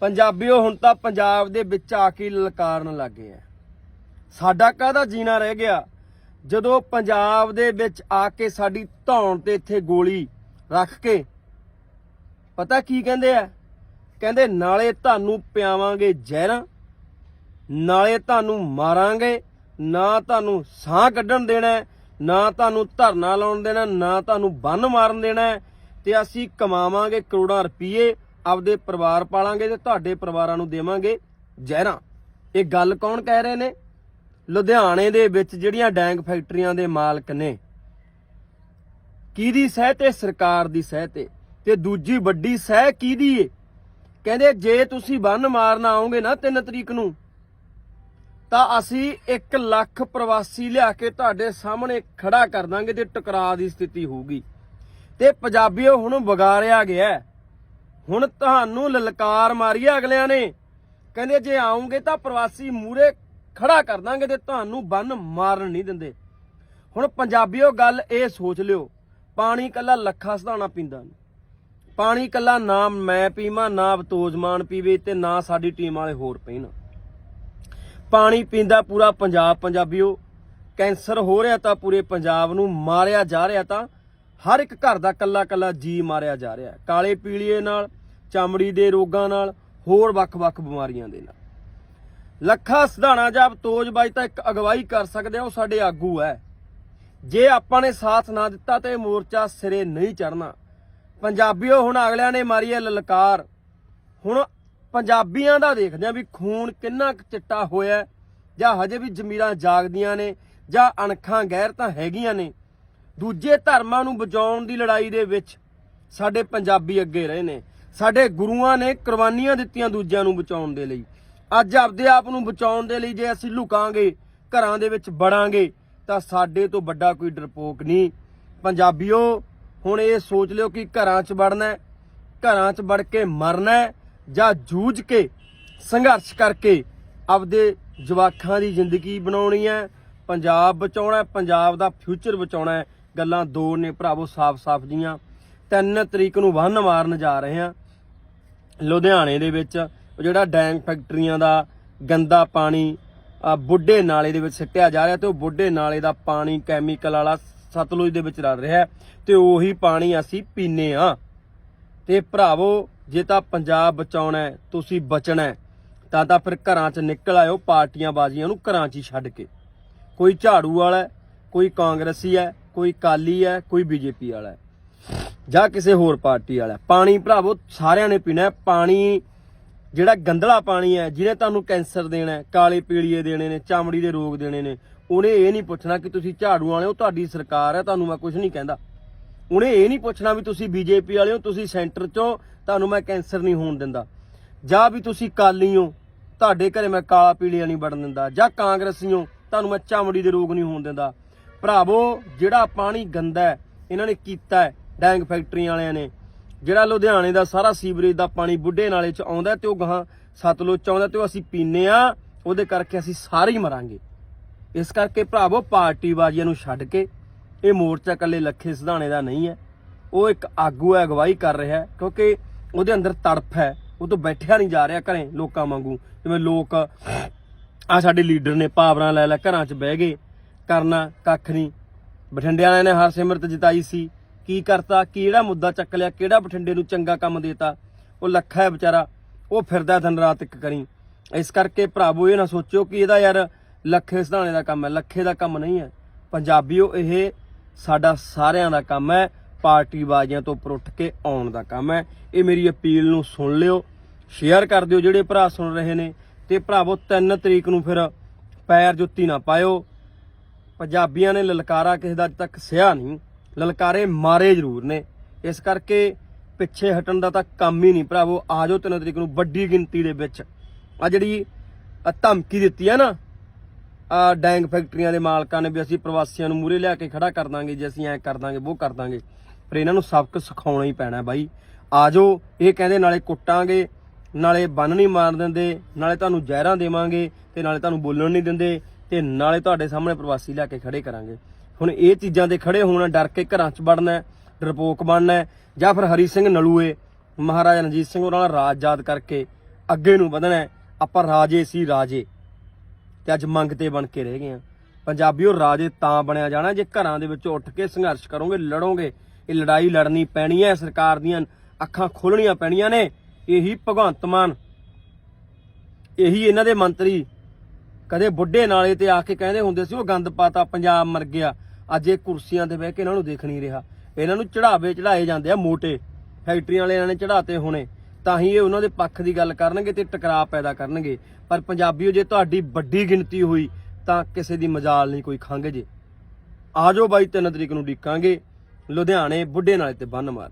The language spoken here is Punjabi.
ਪੰਜਾਬੀਓ ਹੁਣ ਤਾਂ ਪੰਜਾਬ ਦੇ ਵਿੱਚ ਆ ਕੇ ਲਲਕਾਰਨ ਲੱਗੇ ਆ। ਸਾਡਾ ਕਾਹਦਾ ਜੀਣਾ ਰਹਿ ਗਿਆ? ਜਦੋਂ ਪੰਜਾਬ ਦੇ ਵਿੱਚ ਆ ਕੇ ਸਾਡੀ ਧੌਣ ਤੇ ਇੱਥੇ ਗੋਲੀ ਰੱਖ ਕੇ ਪਤਾ ਕੀ ਕਹਿੰਦੇ ਆ? ਕਹਿੰਦੇ ਨਾਲੇ ਤੁਹਾਨੂੰ ਪਿਆਵਾਂਗੇ ਜ਼ਹਿਰਾਂ ਨਾਲੇ ਤੁਹਾਨੂੰ ਮਾਰਾਂਗੇ ਨਾ ਤੁਹਾਨੂੰ ਸਾਹ ਕੱਢਣ ਦੇਣਾ ਨਾ ਤੁਹਾਨੂੰ ਧਰਨਾ ਲਾਉਣ ਦੇਣਾ ਨਾ ਤੁਹਾਨੂੰ ਬੰਨ ਮਾਰਨ ਦੇਣਾ ਹੈ, ਤੇ ਅਸੀਂ ਕਮਾਵਾਂਗੇ ਕਰੋੜਾਂ ਰੁਪਏ ਆਪਦੇ ਪਰਿਵਾਰ ਪਾਲਾਂਗੇ ਤੇ ਤੁਹਾਡੇ ਪਰਿਵਾਰਾਂ ਨੂੰ ਦੇਵਾਂਗੇ ਜ਼ਹਿਰਾਂ। ਇਹ ਗੱਲ ਕੌਣ ਕਹਿ ਰਹੇ ਨੇ? ਲੁਧਿਆਣੇ ਦੇ ਵਿੱਚ ਜਿਹੜੀਆਂ ਡੈਂਗ ਫੈਕਟਰੀਆਂ ਦੇ ਮਾਲਕ ਨੇ। ਕਿਹਦੀ ਸਹਿ ਤੇ? ਸਰਕਾਰ ਦੀ ਸਹਿ ਤੇ। ਤੇ ਦੂਜੀ ਵੱਡੀ ਸਹਿ ਕਿਹਦੀ ਏ? ਕਹਿੰਦੇ ਜੇ ਤੁਸੀਂ ਬੰਨ ਮਾਰਨ ਆਓਗੇ ਨਾ 3 ਤਰੀਕ ਨੂੰ, ਤਾਂ ਅਸੀਂ 1 ਲੱਖ ਪ੍ਰਵਾਸੀ ਲਿਆ ਕੇ ਤੁਹਾਡੇ ਸਾਹਮਣੇ ਖੜਾ ਕਰ ਦਾਂਗੇ ਤੇ ਟਕਰਾਅ ਦੀ ਸਥਿਤੀ ਹੋਊਗੀ। ਤੇ ਪੰਜਾਬੀਓ ਹੁਣ ਵਿਗਾੜਿਆ ਗਿਆ। ਹੁਣ ਤੁਹਾਨੂੰ ਲਲਕਾਰ ਮਾਰੀ ਹੈ ਅਗਲਿਆਂ ਨੇ। ਕਹਿੰਦੇ ਜੇ ਆਉਂਗੇ ਤਾਂ ਪ੍ਰਵਾਸੀ ਮੂਰੇ ਖੜਾ ਕਰ ਦਾਂਗੇ ਤੇ ਤੁਹਾਨੂੰ ਬੰਨ ਮਾਰਨ ਨਹੀਂ ਦਿੰਦੇ। ਹੁਣ ਪੰਜਾਬੀਓ ਗੱਲ ਇਹ ਸੋਚ ਲਿਓ, ਪਾਣੀ ਕੱਲਾ ਲੱਖਾ ਸਧਾਣਾ ਪੀਂਦਾ ਨਹੀਂ ਪਾਣੀ ਕੱਲਾ ਨਾ ਮੈਂ ਪੀਵਾਂ, ਨਾ ਬਤੋਜਮਾਨ ਪੀਵੇ ਤੇ ਨਾ ਸਾਡੀ ਟੀਮ ਵਾਲੇ ਹੋਰ ਪੀਣ। ਪਾਣੀ ਪੀਂਦਾ ਪੂਰਾ ਪੰਜਾਬ, ਪੰਜਾਬੀਓ। ਕੈਂਸਰ ਹੋ ਰਿਹਾ ਤਾਂ ਪੂਰੇ ਪੰਜਾਬ ਨੂੰ, ਮਾਰਿਆ ਜਾ ਰਿਹਾ ਤਾਂ ਹਰ ਇੱਕ ਘਰ ਦਾ ਕੱਲਾ ਕੱਲਾ ਜੀ ਮਾਰਿਆ ਜਾ ਰਿਹਾ ਕਾਲੇ ਪੀਲੀਏ ਨਾਲ, ਚਮੜੀ ਦੇ ਰੋਗਾਂ ਨਾਲ, ਹੋਰ ਵੱਖ-ਵੱਖ ਬਿਮਾਰੀਆਂ ਦੇ ਨਾਲ। ਲੱਖਾ ਸਧਾਣਾ ਜਾਂ ਤੋਜ਼ਬਾਜ਼ ਤਾਂ ਇੱਕ ਅਗਵਾਈ ਕਰ ਸਕਦੇ ਆ, ਉਹ ਸਾਡੇ ਆਗੂ ਹੈ। ਜੇ ਆਪਾਂ ਨੇ ਸਾਥ ਨਾ ਦਿੱਤਾ ਤੇ ਮੋਰਚਾ ਸਿਰੇ ਨਹੀਂ ਚੜਨਾ ਪੰਜਾਬੀਓ, ਹੁਣ ਅਗਲਿਆਂ ਨੇ ਮਾਰੀ ਹੈ ਲਲਕਾਰ। ਹੁਣ ਪੰਜਾਬੀਆਂ ਦਾ ਦੇਖਦੇ ਆ ਵੀ ਖੂਨ ਕਿੰਨਾ ਕੁ ਚਿੱਟਾ ਹੋਇਆ ਜਾਂ ਹਜੇ ਵੀ ਜ਼ਮੀਰਾਂ ਜਾਗਦੀਆਂ ਨੇ, ਜਾਂ ਅਣਖਾਂ ਗੈਰ ਤਾਂ ਹੈਗੀਆਂ ਨੇ। ਦੂਜੇ ਧਰਮਾਂ ਨੂੰ ਬਚਾਉਣ ਦੀ ਲੜਾਈ ਦੇ ਵਿੱਚ ਸਾਡੇ ਪੰਜਾਬੀ ਅੱਗੇ ਰਹੇ ਨੇ। ਸਾਡੇ ਗੁਰੂਆਂ ਨੇ ਕੁਰਬਾਨੀਆਂ ਦਿੱਤੀਆਂ ਦੂਜਿਆਂ ਨੂੰ ਬਚਾਉਣ ਦੇ ਲਈ। ਅੱਜ ਆਪਦੇ ਆਪ ਨੂੰ ਬਚਾਉਣ ਦੇ ਲਈ ਜੇ ਅਸੀਂ ਲੁਕਾਂਗੇ, ਘਰਾਂ ਦੇ ਵਿੱਚ ਵੜਾਂਗੇ, ਤਾਂ ਸਾਡੇ ਤੋਂ ਵੱਡਾ ਕੋਈ ਡਰਪੋਕ ਨਹੀਂ। ਪੰਜਾਬੀਓ, ਹੁਣ ਇਹ ਸੋਚ ਲਿਓ ਕਿ ਘਰਾਂ 'ਚ ਵੜਨਾ ਘਰਾਂ 'ਚ ਵੜ ਕੇ ਮਰਨਾ ਜਾਂ ਜੂਝ ਕੇ ਸੰਘਰਸ਼ ਕਰਕੇ ਆਪਦੇ ਜਵਾਕਾਂ ਦੀ ਜ਼ਿੰਦਗੀ ਬਣਾਉਣੀ ਹੈ, ਪੰਜਾਬ ਬਚਾਉਣਾ ਪੰਜਾਬ ਦਾ ਫਿਊਚਰ ਬਚਾਉਣਾ ਹੈ। ਗੱਲਾਂ ਦੋ ਨੇ, ਭਰਾਵੋ, ਸਾਫ਼-ਸਾਫ਼ ਜੀਆਂ। ਤਿੰਨ ਤਰੀਕ ਨੂੰ ਵੰਨ ਮਾਰਨ ਜਾ ਰਹੇ ਹਾਂ। ਲੁਧਿਆਣੇ ਦੇ ਵਿੱਚ ਉਹ ਜਿਹੜਾ ਡੈਂਗ ਫੈਕਟਰੀਆਂ ਦਾ ਗੰਦਾ ਪਾਣੀ ਬੁੱਢੇ ਨਾਲੇ ਦੇ ਵਿੱਚ ਸਿੱਟਿਆ ਜਾ ਰਿਹਾ ਤੇ ਉਹ ਬੁੱਢੇ ਨਾਲੇ ਦਾ ਪਾਣੀ ਕੈਮੀਕਲ ਵਾਲਾ ਸਤਲੁਜ ਦੇ ਵਿੱਚ ਰਲ ਰਿਹਾ ਹੈ ਤੇ ਉਹੀ ਪਾਣੀ ਅਸੀਂ ਪੀਨੇ ਆ ਤੇ ਭਰਾਵੋ, ਜੇ ਤਾਂ ਪੰਜਾਬ ਬਚਾਉਣਾ ਤੁਸੀਂ ਬਚਣਾ ਤਾਂ ਤਾਂ ਫਿਰ ਘਰਾਂ 'ਚ ਨਿਕਲ ਆਇਓ, ਪਾਰਟੀਆਂ ਬਾਜ਼ੀਆਂ ਨੂੰ ਘਰਾਂ 'ਚ ਹੀ ਛੱਡ ਕੇ। ਕੋਈ ਝਾੜੂ ਵਾਲਾ ਕੋਈ ਕਾਂਗਰਸੀ ਹੈ ਕੋਈ ਕਾਲੀ ਹੈ, ਕੋਈ ਬੀਜੇਪੀ ਵਾਲਾ ਹੈ, ਜਾਂ ਕਿਸੇ ਹੋਰ ਪਾਰਟੀ ਵਾਲਾ ਪਾਣੀ ਭਰਾਵੋ, ਸਾਰਿਆਂ ਨੇ ਪੀਣਾ ਹੈ। ਪਾਣੀ, ਜਿਹੜਾ ਗੰਦਲਾ ਪਾਣੀ ਹੈ, ਜਿਹਨੇ ਤੁਹਾਨੂੰ ਕੈਂਸਰ ਦੇਣਾ ਹੈ, ਕਾਲੇ ਪੀਲੀਏ ਦੇਣੇ ਨੇ, ਚਾਮੜੀ ਦੇ ਰੋਗ ਦੇਣੇ ਨੇ, ਉਹਨੇ ਇਹ ਨਹੀਂ ਪੁੱਛਣਾ ਕਿ ਤੁਸੀਂ ਝਾੜੂ ਵਾਲੇ ਹੋ, ਤੁਹਾਡੀ ਸਰਕਾਰ ਹੈ, ਤੁਹਾਨੂੰ ਮੈਂ ਕੁਝ ਨਹੀਂ ਕਹਿੰਦਾ। ਉਹਨੇ ਇਹ ਨਹੀਂ ਪੁੱਛਣਾ ਵੀ ਤੁਸੀਂ ਬੀਜੇਪੀ ਵਾਲੇ ਹੋ, ਤੁਸੀਂ ਸੈਂਟਰ ਚੋਂ, ਤੁਹਾਨੂੰ ਮੈਂ ਕੈਂਸਰ ਨਹੀਂ ਹੋਣ ਦਿੰਦਾ। ਜਾਂ ਵੀ ਤੁਸੀਂ ਕਾਲੀ ਹੋ, ਤੁਹਾਡੇ ਘਰੇ ਮੈਂ ਕਾਲਾ ਪੀਲੀਆ ਨਹੀਂ ਵੜਨ ਦਿੰਦਾ। ਜਾਂ ਕਾਂਗਰਸੀ ਹੋ, ਤੁਹਾਨੂੰ ਮੈਂ ਚਾਮੜੀ ਦੇ ਰੋਗ ਨਹੀਂ ਹੋਣ ਦਿੰਦਾ। ਭਰਾਵੋ, ਜਿਹੜਾ ਪਾਣੀ ਗੰਦਾ ਹੈ, ਇਹਨਾਂ ਨੇ ਕੀਤਾ ਹੈ, ਡੈਂਗ ਫੈਕਟਰੀਆਂ ਵਾਲਿਆਂ ਨੇ। ਜਿਹੜਾ ਲੁਧਿਆਣੇ ਦਾ ਸਾਰਾ ਸੀਵਰੇਜ ਦਾ ਪਾਣੀ ਬੁੱਢੇ ਨਾਲੇ ਚ ਆਉਂਦਾ ਤੇ ਉਹ ਗਾਹਾਂ ਸਤਲੁਜ ਚ ਆਉਂਦਾ ਤੇ ਉਹ ਅਸੀਂ ਪੀਨੇ ਆ ਉਹਦੇ ਕਰਕੇ ਅਸੀਂ ਸਾਰੇ ਹੀ ਮਰਾਂਗੇ। ਇਸ ਕਰਕੇ ਭਰਾਵੋ ਪਾਰਟੀ ਬਾਜ਼ੀਆਂ ਨੂੰ ਛੱਡ ਕੇ, ਇਹ ਮੋਰਚਾ ਇਕੱਲੇ ਲੱਖੇ ਸਿਧਾਣੇ ਦਾ ਨਹੀਂ ਹੈ। ਉਹ ਇੱਕ ਆਗੂ ਹੈ, ਅਗਵਾਈ ਕਰ ਰਿਹਾ ਹੈ, ਕਿਉਂਕਿ ਉਹਦੇ ਅੰਦਰ ਤੜਫ ਹੈ। ਉਹ ਤੋਂ ਬੈਠਿਆ ਨਹੀਂ ਜਾ ਰਿਹਾ ਘਰੇ ਲੋਕਾਂ ਵਾਂਗੂ। ਜਿਵੇਂ ਲੋਕ ਆ ਸਾਡੇ ਲੀਡਰ ਨੇ ਪਾਵਰਾਂ ਲੈ ਲੈ, ਘਰਾਂ 'ਚ ਬਹਿ ਗਏ। ਕਰਨਾ ਕੱਖ ਨਹੀਂ। ਬਠਿੰਡੇ ਵਾਲਿਆਂ ਨੇ ਹਰਸਿਮਰਤ ਜਿਤਾਈ ਸੀ। ਕੀ ਕਰਤਾ, ਕਿਹੜਾ ਮੁੱਦਾ ਚੱਕ ਲਿਆ, ਕਿਹੜਾ ਬਠਿੰਡੇ ਨੂੰ ਚੰਗਾ ਕੰਮ ਦੇਤਾ? ਉਹ ਲੱਖਾ ਹੈ ਵਿਚਾਰਾ, ਉਹ ਫਿਰਦਾ ਦਿਨ ਰਾਤ ਇੱਕ ਕਰੀ। ਇਸ ਕਰਕੇ ਭਰਾਵੋ, ਇਹ ਨਾ ਸੋਚਿਓ ਕਿ ਇਹਦਾ ਯਾਰ ਲੱਖੇ ਸਿਧਾਣੇ ਦਾ ਕੰਮ ਹੈ, ਲੱਖੇ ਦਾ ਕੰਮ ਨਹੀਂ ਹੈ। ਪੰਜਾਬੀਓ, ਇਹ ਸਾਡਾ ਸਾਰਿਆਂ ਦਾ ਕੰਮ ਹੈ ਪਾਰਟੀ ਬਾਜ਼ੀਆਂ ਤੋਂ ਉੱਪਰ ਉੱਠ ਕੇ ਆਉਣ ਦਾ ਕੰਮ ਹੈ। ਇਹ ਮੇਰੀ ਅਪੀਲ ਨੂੰ ਸੁਣ ਲਿਓ, ਸ਼ੇਅਰ ਕਰ ਦਿਓ ਜਿਹੜੇ ਭਰਾ ਸੁਣ ਰਹੇ ਨੇ। ਤੇ ਭਰਾਵੋ 3 ਤਰੀਕ ਨੂੰ ਫਿਰ ਪੈਰ ਜੁੱਤੀ ਨਾ ਪਾਇਓ। ਪੰਜਾਬੀਆਂ ਨੇ ਲਲਕਾਰਾ ਕਿਸੇ ਦਾ ਅੱਜ ਤੱਕ ਸਿਆ ਨਹੀਂ। ਲਲਕਾਰੇ ਮਾਰੇ ਜ਼ਰੂਰ ਨੇ। ਇਸ ਕਰਕੇ ਪਿੱਛੇ ਹਟਣ ਦਾ ਤਾਂ ਕੰਮ ਹੀ ਨਹੀਂ ਭਰਾਵੋ। ਆ ਜਾਓ 3 ਤਰੀਕ ਨੂੰ ਵੱਡੀ ਗਿਣਤੀ ਦੇ ਵਿੱਚ। ਆ ਜਿਹੜੀ ਧਮਕੀ ਦਿੱਤੀ ਹੈ ਨਾ ਆ ਡੈਂਗ ਫੈਕਟਰੀਆਂ ਦੇ ਮਾਲਕਾਂ ਨੇ ਵੀ ਅਸੀਂ ਪ੍ਰਵਾਸੀਆਂ ਨੂੰ ਮੂਰੇ ਲਿਆ ਕੇ ਖੜਾ ਕਰ ਦਾਂਗੇ, ਜੇ ਅਸੀਂ ਐ ਕਰ ਦਾਂਗੇ ਉਹ ਕਰ ਦਾਂਗੇ। ਪਰ ਇਹਨਾਂ ਨੂੰ ਸਬਕ ਸਿਖਾਉਣਾ ਹੀ ਪੈਣਾ ਬਾਈ। ਆਜੋ ਇਹ ਕਹਿੰਦੇ ਨਾਲੇ ਕੁੱਟਾਂਗੇ, ਨਾਲੇ ਬੰਨ ਨਹੀਂ ਮਾਰ ਦਿੰਦੇ, ਨਾਲੇ ਤੁਹਾਨੂੰ ਜ਼ਹਿਰਾਂ ਦੇਵਾਂਗੇ ਤੇ ਨਾਲੇ ਤੁਹਾਨੂੰ ਬੋਲਣ ਨਹੀਂ ਦਿੰਦੇ। ਤੇ ਨਾਲੇ ਤੁਹਾਡੇ ਸਾਹਮਣੇ ਪ੍ਰਵਾਸੀ ਲਿਆ ਕੇ ਖੜੇ ਕਰਾਂਗੇ। ਹੁਣ ਇਹ ਚੀਜ਼ਾਂ ਦੇ ਖੜੇ ਹੋਣਾ ਡਰ ਕੇ ਘਰਾਂ 'ਚ ਵੜਨਾ ਹੈ, ਡਰਪੋਕ ਬਣਨਾ ਜਾਂ ਫਿਰ ਹਰੀ ਸਿੰਘ ਨਲੂਏ ਮਹਾਰਾਜਾ ਰਣਜੀਤ ਸਿੰਘ ਉਹਨਾਂ ਨਾਲ ਰਾਜ ਯਾਦ ਕਰਕੇ ਅੱਗੇ ਨੂੰ ਵਧਣਾ ਆਪਾਂ ਰਾਜੇ ਸੀ ਰਾਜੇ ਤੇ ਅੱਜ ਮੰਗ ਤੇ ਬਣ ਕੇ ਰਹਿ ਗਏ ਆ ਪੰਜਾਬੀਓ ਰਾਜੇ ਤਾਂ ਬਣਿਆ ਜਾਣਾ ਜੇ ਘਰਾਂ ਦੇ ਵਿੱਚ ਉੱਠ ਕੇ ਸੰਘਰਸ਼ ਕਰੋਗੇ ਲੜੋਗੇ ਇਹ ਲੜਾਈ ਲੜਨੀ ਪੈਣੀ ਹੈ ਸਰਕਾਰ ਦੀਆਂ ਅੱਖਾਂ ਖੋਲਣੀਆਂ ਪੈਣੀਆਂ ਨੇ। ਇਹੀ ਭਗਵੰਤ ਮਾਨ ਇਹੀ ਇਹਨਾਂ ਦੇ ਮੰਤਰੀ ਕਦੇ ਬੁੱਢੇ ਨਾਲੇ ਤੇ ਆ ਕੇ ਕਹਿੰਦੇ ਹੁੰਦੇ ਸੀ, ਉਹ ਗੰਦ ਪਾਤਾ, ਪੰਜਾਬ ਮਰ ਗਿਆ। ਅੱਜ ਇਹ ਕੁਰਸੀਆਂ ਤੇ ਬਹਿ ਕੇ ਇਹਨਾਂ ਨੂੰ ਦੇਖ ਨਹੀਂ ਰਿਹਾ। ਇਹਨਾਂ ਨੂੰ ਚੜਾਵੇ ਚੜਾਏ ਜਾਂਦੇ ਆ ਮੋਟੇ। ਫੈਕਟਰੀਆਂ ਵਾਲੇ ਇਹਨਾਂ ਨੇ ਚੜਾਤੇ ਹੋਣੇ। ਤਾਂ ਹੀ ਇਹ ਉਹਨਾਂ ਦੇ ਪੱਖ ਦੀ ਗੱਲ ਕਰਨਗੇ ਤੇ ਟਕਰਾਅ ਪੈਦਾ ਕਰਨਗੇ। ਪਰ ਪੰਜਾਬੀਓ ਜੇ ਤੁਹਾਡੀ ਵੱਡੀ ਗਿਣਤੀ ਹੋਈ, ਤਾਂ ਕਿਸੇ ਦੀ ਮਜਾਲ ਨਹੀਂ ਕੋਈ ਖੰਗ ਜੇ। ਆਜੋ ਬਾਈ 3 ਤਰੀਕ ਨੂੰ ਡੀਕਾਂਗੇ ਲੁਧਿਆਣੇ ਬੁੱਢੇ ਨਾਲੇ ਤੇ ਬੰਨ ਮਾਰ।